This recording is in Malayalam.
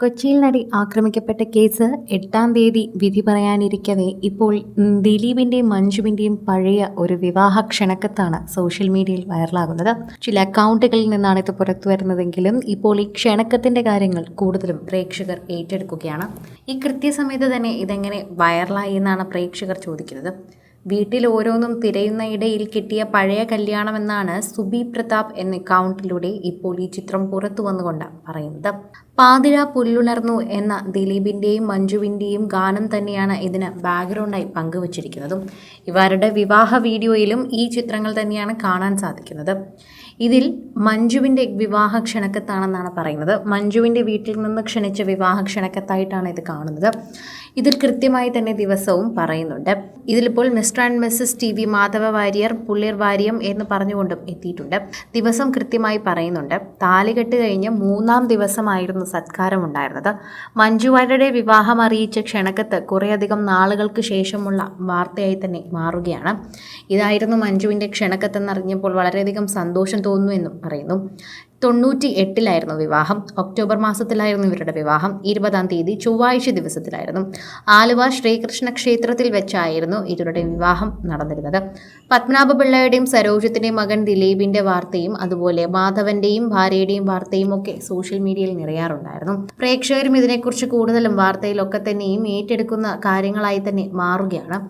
കൊച്ചിയിൽ നടി ആക്രമിക്കപ്പെട്ട കേസ് എട്ടാം തീയതി വിധി പറയാനിരിക്കവേ ഇപ്പോൾ ദിലീപിന്റെയും മഞ്ജുവിന്റെയും പഴയ ഒരു വിവാഹ ക്ഷണക്കത്താണ് സോഷ്യൽ മീഡിയയിൽ വൈറലാകുന്നത്. ചില അക്കൗണ്ടുകളിൽ നിന്നാണ് ഇത് പുറത്തു വരുന്നതെങ്കിലും ഇപ്പോൾ ഈ ക്ഷണക്കത്തിന്റെ കാര്യങ്ങൾ കൂടുതലും പ്രേക്ഷകർ ഏറ്റെടുക്കുകയാണ്. ഈ കൃത്യസമയത്ത് തന്നെ ഇതെങ്ങനെ വൈറലായി എന്നാണ് പ്രേക്ഷകർ ചോദിക്കുന്നത്. വീട്ടിൽ ഓരോന്നും തിരയുന്ന ഇടയിൽ കിട്ടിയ പഴയ കല്യാണമെന്നാണ് സുബി പ്രതാപ് എന്ന അക്കൗണ്ടിലൂടെ ഇപ്പോൾ ഈ ചിത്രം പുറത്തു വന്നുകൊണ്ട് പറയുന്നത്. പാതിര പുല്ലുണർന്നു എന്ന ദിലീപിന്റെയും മഞ്ജുവിന്റെയും ഗാനം തന്നെയാണ് ഇതിന് ബാക്ക്ഗ്രൗണ്ടായി പങ്കുവച്ചിരിക്കുന്നതും. ഇവരുടെ വിവാഹ വീഡിയോയിലും ഈ ചിത്രങ്ങൾ തന്നെയാണ് കാണാൻ സാധിക്കുന്നത്. ഇതിൽ മഞ്ജുവിന്റെ വിവാഹ ക്ഷണക്കത്താണെന്നാണ് പറയുന്നത്. മഞ്ജുവിന്റെ വീട്ടിൽ നിന്ന് ക്ഷണിച്ച വിവാഹ ക്ഷണക്കത്തായിട്ടാണ് ഇത് കാണുന്നത്. ഇതിൽ കൃത്യമായി തന്നെ ദിവസവും പറയുന്നുണ്ട്. ഇതിലിപ്പോൾ Mr and Mrs T V Madhava Warrier പുള്ളിർ വാര്യം എന്ന് പറഞ്ഞുകൊണ്ടും എത്തിയിട്ടുണ്ട്. ദിവസം കൃത്യമായി പറയുന്നുണ്ട്. താലികെട്ട് കഴിഞ്ഞ് മൂന്നാം ദിവസമായിരുന്നു സത്കാരം ഉണ്ടായിരുന്നത് മഞ്ജു വാര്യരുടെ വിവാഹം അറിയിച്ച ക്ഷണക്കത്ത് കുറേയധികം നാളുകൾക്ക് ശേഷമുള്ള വാർത്തയായി തന്നെ മാറുകയാണ്. ഇതായിരുന്നു മഞ്ജുവിന്റെ ക്ഷണക്കത്തെന്നറിഞ്ഞപ്പോൾ വളരെയധികം സന്തോഷം തോന്നുന്നു എന്നും പറയുന്നു. തൊണ്ണൂറ്റി എട്ടിലായിരുന്നു വിവാഹം. ഒക്ടോബർ മാസത്തിലായിരുന്നു ഇവരുടെ വിവാഹം. ഇരുപതാം തീയതി ചൊവ്വാഴ്ച ദിവസത്തിലായിരുന്നു. ആലുവ ശ്രീകൃഷ്ണ ക്ഷേത്രത്തിൽ വെച്ചായിരുന്നു ഇവരുടെ വിവാഹം നടന്നിരുന്നത്. പത്മനാഭ പിള്ളയുടെയും സരോജത്തിന്റെയും മകൻ ദിലീപിന്റെ വാർത്തയും അതുപോലെ മാധവന്റെയും ഭാര്യയുടെയും വാർത്തയും ഒക്കെ സോഷ്യൽ മീഡിയയിൽ നിറയാറുണ്ടായിരുന്നു. പ്രേക്ഷകരും ഇതിനെക്കുറിച്ച് കൂടുതലും വാർത്തയിലൊക്കെ തന്നെയും ഏറ്റെടുക്കുന്ന കാര്യങ്ങളായി തന്നെ മാറുകയാണ്.